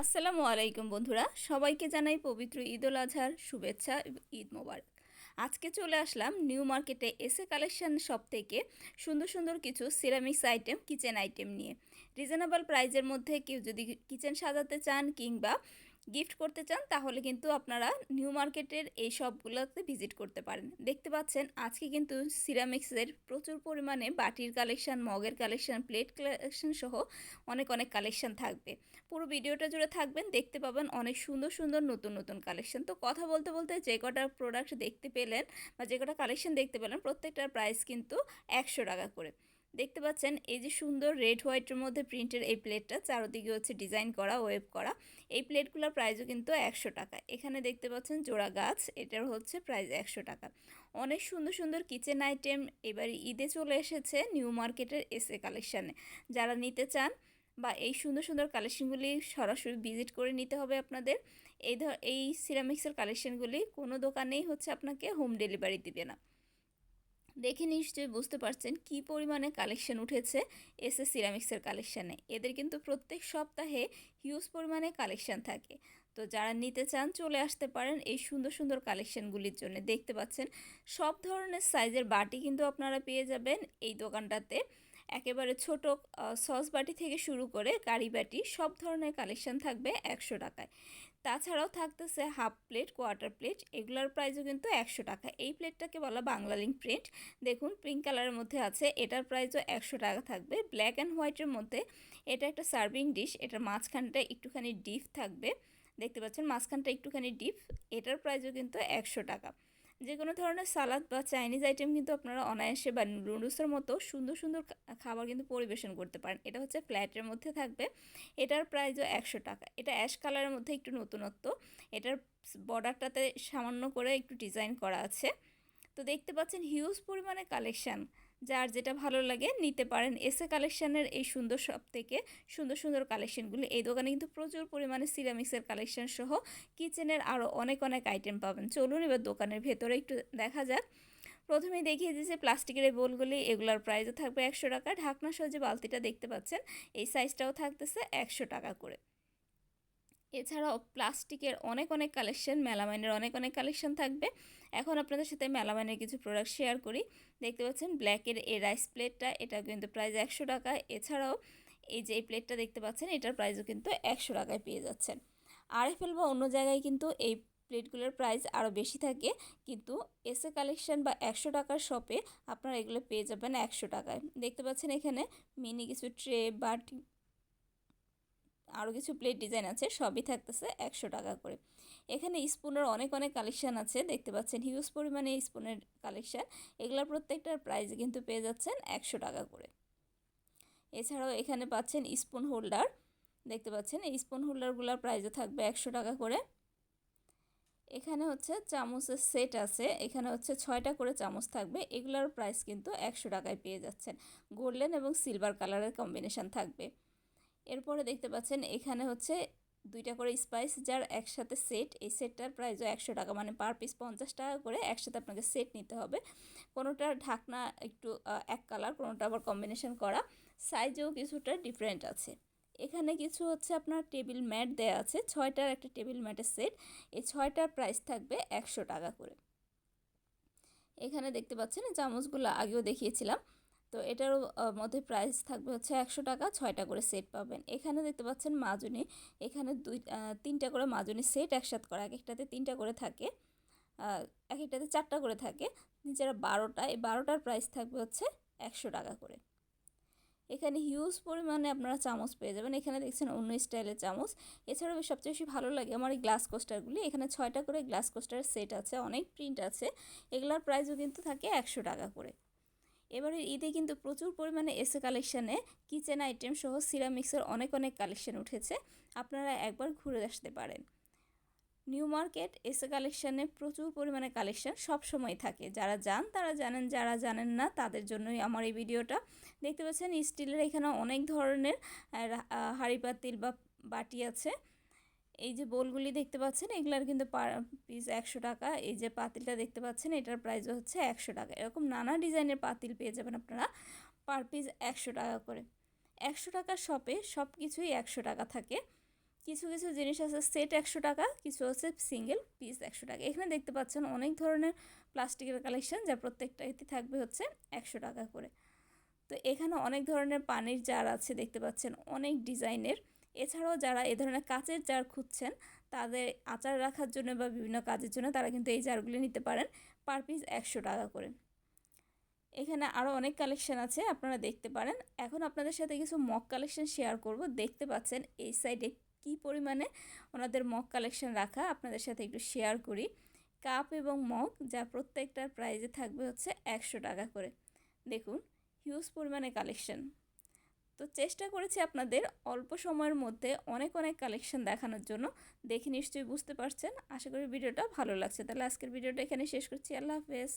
আসসালামু আলাইকুম বন্ধুরা, সবাইকে জানাই পবিত্র ঈদ উল আজহার শুভেচ্ছা, ঈদ মোবারক। আজকে চলে আসলাম নিউ মার্কেটে এসে কালেকশন শপ থেকে সুন্দর সুন্দর কিছু সিরামিক্স আইটেম, কিচেন আইটেম নিয়ে। রিজনেবল প্রাইজের মধ্যে কেউ যদি কিচেন সাজাতে চান কিংবা গিফট করতে চান, তাহলে কিন্তু আপনারা নিউ মার্কেটের এই সবগুলোতে ভিজিট করতে পারেন। দেখতে পাচ্ছেন, আজকে কিন্তু সিরামিক্সের প্রচুর পরিমাণে বাটির কালেকশন মগের কালেকশন প্লেট কালেকশন সহ অনেক অনেক কালেকশন থাকবে। পুরো ভিডিওটা জুড়ে থাকবেন, দেখতে পাবেন অনেক সুন্দর সুন্দর নতুন নতুন কালেকশন তো কথা বলতে বলতে যে কটা প্রোডাক্ট দেখতে পেলেন বা যে কটা কালেকশন দেখতে পেলেন, প্রত্যেকটার প্রাইস কিন্তু একশো টাকা করে। দেখতে পাচ্ছেন, এই যে সুন্দর রেড হোয়াইটের মধ্যে প্রিন্টের এই প্লেটটা চারোদিকে হচ্ছে ডিজাইন করা ওয়েব করা, এই প্লেটগুলোর প্রাইসও কিন্তু একশো টাকা। এখানে দেখতে পাচ্ছেন জোড়া গাছ, এটার হচ্ছে প্রাইস একশো টাকা। অনেক সুন্দর সুন্দর কিচেন আইটেম এবার ঈদে চলে এসেছে নিউ মার্কেটের এসে কালেকশানে যারা নিতে চান বা এই সুন্দর সুন্দর কালেকশনগুলি সরাসরি ভিজিট করে নিতে হবে আপনাদের, এই ধর এই সিরামিক্সের কালেকশনগুলি কোনো দোকানেই হচ্ছে আপনাকে হোম ডেলিভারি দিবে না। দেখে নিশ্চয়ই বুঝতে পারছেন কি পরিমাণে কালেকশন উঠেছে এস এস সিরামিক্সের কালেকশানে এদের কিন্তু প্রত্যেক সপ্তাহে হিউজ পরিমাণে কালেকশান থাকে। তো যারা নিতে চান, চলে আসতে পারেন এই সুন্দর সুন্দর কালেকশানগুলির জন্য। দেখতে পাচ্ছেন, সব ধরনের সাইজের বাটি কিন্তু আপনারা পেয়ে যাবেন এই দোকানটাতে। একেবারে ছোট সস বাটি থেকে শুরু করে কারি বাটি, সব ধরনের কালেকশন থাকবে একশো টাকায়। তাছাড়াও থাকতেছে হাফ প্লেট, কোয়ার্টার প্লেট, এগুলোর প্রাইসও কিন্তু একশো টাকা। এই প্লেটটাকে বলা বাংলা লিঙ্ক প্রিন্ট দেখুন, পিঙ্ক কালারের মধ্যে আছে, এটার প্রাইসও একশো টাকা থাকবে। ব্ল্যাক অ্যান্ড হোয়াইটের মধ্যে এটা একটা সার্ভিং ডিশ, এটার মাঝখানটা একটুখানি ডিপ থাকবে। দেখতে পাচ্ছেন, মাঝখানটা একটুখানি ডিপ, এটার প্রাইসও কিন্তু একশো টাকা। যে কোনো ধরনের সালাদ বা চাইনিজ আইটেম কিন্তু আপনারা অনায়াসে বা নুডলসের মতো সুন্দর সুন্দর খাবার কিন্তু পরিবেশন করতে পারেন। এটা হচ্ছে ফ্ল্যাটের মধ্যে থাকবে। এটার প্রাইসও একশো টাকা। এটা অ্যাশ কালারের মধ্যে একটু নতুনত্ব। এটার বর্ডারটাতে সামান্য করে একটু ডিজাইন করা আছে। তো দেখতে পাচ্ছেন হিউজ পরিমাণে কালেকশান। যার যেটা ভালো লাগে নিতে পারেন। এসে কালেকশানের এই সুন্দর সব থেকে সুন্দর সুন্দর কালেকশানগুলি। এই দোকানে কিন্তু প্রচুর পরিমাণে সিরামিক্সের কালেকশান সহ কিচেনের আরও অনেক অনেক আইটেম পাবেন। চলুন এবার দোকানের ভেতরে একটু দেখা যাক। প্রথমেই দেখিয়ে দিয়েছে প্লাস্টিকের এই বোলগুলি, এগুলোর প্রাইসও থাকবে একশো টাকা। ঢাকনা সহ যে বালতিটা দেখতে পাচ্ছেন, এই সাইজটাও থাকতেছে একশো টাকা করে। এছাড়াও প্লাস্টিকের অনেক অনেক কালেকশন মেলামাইনের অনেক অনেক কালেকশন থাকবে। এখন আপনাদের সাথে মেলামাইনের কিছু প্রোডাক্ট শেয়ার করি। দেখতে পাচ্ছেন ব্ল্যাকের এই রাইস প্লেটটা এটা কিন্তু প্রাইস একশো টাকা। এছাড়াও এই যে এই প্লেটটা দেখতে পাচ্ছেন, এটার প্রাইসও কিন্তু একশো টাকায় পেয়ে যাচ্ছেন। আরএফএল বা অন্য জায়গায় কিন্তু এই প্লেটগুলোর প্রাইস আরও বেশি থাকে। কিন্তু এসে কালেকশন বা একশো টাকার শপে আপনারা এগুলো পেয়ে যাবেন একশো টাকায়। দেখতে পাচ্ছেন এখানে মিনি কিছু ট্রে বাটি আরও কিছু প্লেট ডিজাইন আছে, সবই থাকতেছে একশো টাকা করে। এখানে স্পুনের অনেক অনেক কালেকশান আছে, দেখতে পাচ্ছেন হিউজ পরিমাণে স্পুনের কালেকশান এগুলোর প্রত্যেকটার প্রাইস কিন্তু পেয়ে যাচ্ছেন একশো টাকা করে। এছাড়াও এখানে পাচ্ছেন স্পুন হোল্ডার দেখতে পাচ্ছেন, এই স্পুন হোল্ডারগুলোর প্রাইসও থাকবে একশো টাকা করে। এখানে হচ্ছে চামচের সেট আছে, এখানে হচ্ছে ছয়টা করে চামচ থাকবে, এগুলোর প্রাইস কিন্তু একশো টাকায় পেয়ে যাচ্ছেন। গোল্ডেন এবং সিলভার কালারের কম্বিনেশান থাকবে। এরপরে দেখতে পাচ্ছেন এখানে হচ্ছে দুইটা করে স্পাইস যার একসাথে সেট এই সেটটার প্রাইসও একশো টাকা মানে পার পিস পঞ্চাশ টাকা করে একসাথে আপনাকে সেট নিতে হবে। কোনোটার ঢাকনা একটু এক কালার কোনোটা আবার কম্বিনেশন করা। সাইজেও কিছুটা ডিফারেন্ট আছে। এখানে কিছু হচ্ছে আপনার টেবিল ম্যাট দেয়া আছে। ছয়টার একটা টেবিল ম্যাটের সেট এই ছয়টার প্রাইস থাকবে একশো টাকা করে। এখানে দেখতে পাচ্ছেন চামচগুলো আগেও দেখিয়েছিলাম। তো এটার মধ্যে প্রাইস থাকবে হচ্ছে একশো টাকা, ছয়টা করে সেট পাবেন। এখানে দেখতে পাচ্ছেন মাজুনি, এখানে দুই তিনটা করে মাজুনি সেট একসাথ করা এক একটাতে তিনটা করে থাকে এক একটাতে চারটা করে থাকে, নিচের বারোটা এই বারোটার প্রাইস থাকবে হচ্ছে একশো টাকা করে। এখানে হিউজ পরিমাণে আপনারা চামচ পেয়ে যাবেন। এখানে দেখছেন অন্য স্টাইলের চামচ। এছাড়াও সবচেয়ে বেশি ভালো লাগে আমার এই গ্লাস কোস্টারগুলি এখানে ছয়টা করে গ্লাস কোস্টারের সেট আছে, অনেক প্রিন্ট আছে। এগুলোর প্রাইসও কিন্তু থাকে একশো টাকা করে। এবারের ঈদে কিন্তু প্রচুর পরিমাণে এসে কালেকশানে কিচেন আইটেম সহ সিরামিক্সের অনেক অনেক কালেকশান উঠেছে। আপনারা একবার ঘুরে আসতে পারেন। নিউ মার্কেট এসে কালেকশানে প্রচুর পরিমাণে কালেকশান সময় থাকে। যারা যান, তারা জানেন, যারা জানেন না, তাদের জন্যই আমার এই ভিডিওটা। দেখতে পাচ্ছেন স্টিলের এখানে অনেক ধরনের হাঁড়ি পাতিল বা বাটি আছে। এই যে বোলগুলি দেখতে পাচ্ছেন, এগুলার কিন্তু পিস একশো টাকা। এই যে পাতিলটা দেখতে পাচ্ছেন, এটার প্রাইসও হচ্ছে একশো টাকা। এরকম নানা ডিজাইনের পাতিল পেয়ে যাবেন আপনারা পার পিস একশো টাকা করে। একশো টাকার শপে সব কিছুই একশো টাকা থাকে। কিছু কিছু জিনিস আছে সেট একশো টাকা, কিছু আছে সিঙ্গেল পিস একশো টাকা। এখানে দেখতে পাচ্ছেন অনেক ধরনের প্লাস্টিকের কালেকশন যা প্রত্যেকটাতে থাকবে হচ্ছে একশো টাকা করে। তো এখানে অনেক ধরনের পানির জার আছে, দেখতে পাচ্ছেন। অনেক ডিজাইনের। এছাড়াও যারা এ ধরনের কাচের জার খুঁজছেন, তাদের আচার রাখার জন্য বা বিভিন্ন কাজের জন্য তারা কিন্তু এই জারগুলি নিতে পারেন পার পিস একশো টাকা করে। এখানে আরও অনেক কালেকশন আছে, আপনারা দেখতে পারেন। এখন আপনাদের সাথে কিছু মক কালেকশন শেয়ার করব। দেখতে পাচ্ছেন এই সাইডে কি পরিমাণে ওনাদের মগ কালেকশন রাখা, আপনাদের সাথে একটু শেয়ার করি। কাপ এবং মগ যা প্রত্যেকটার প্রাইজে থাকবে হচ্ছে একশো টাকা করে। দেখুন, হিউজ পরিমাণে কালেকশন। তো চেষ্টা করেছি আপনাদের অল্প সময়ের মধ্যে অনেক অনেক কালেকশন দেখানোর জন্য। দেখে নিশ্চয়ই বুঝতে পারছেন। আশা করি ভিডিওটা ভালো লাগছে। তাহলে আজকের ভিডিওটা এখানে শেষ করছি। আল্লাহ হাফেজ।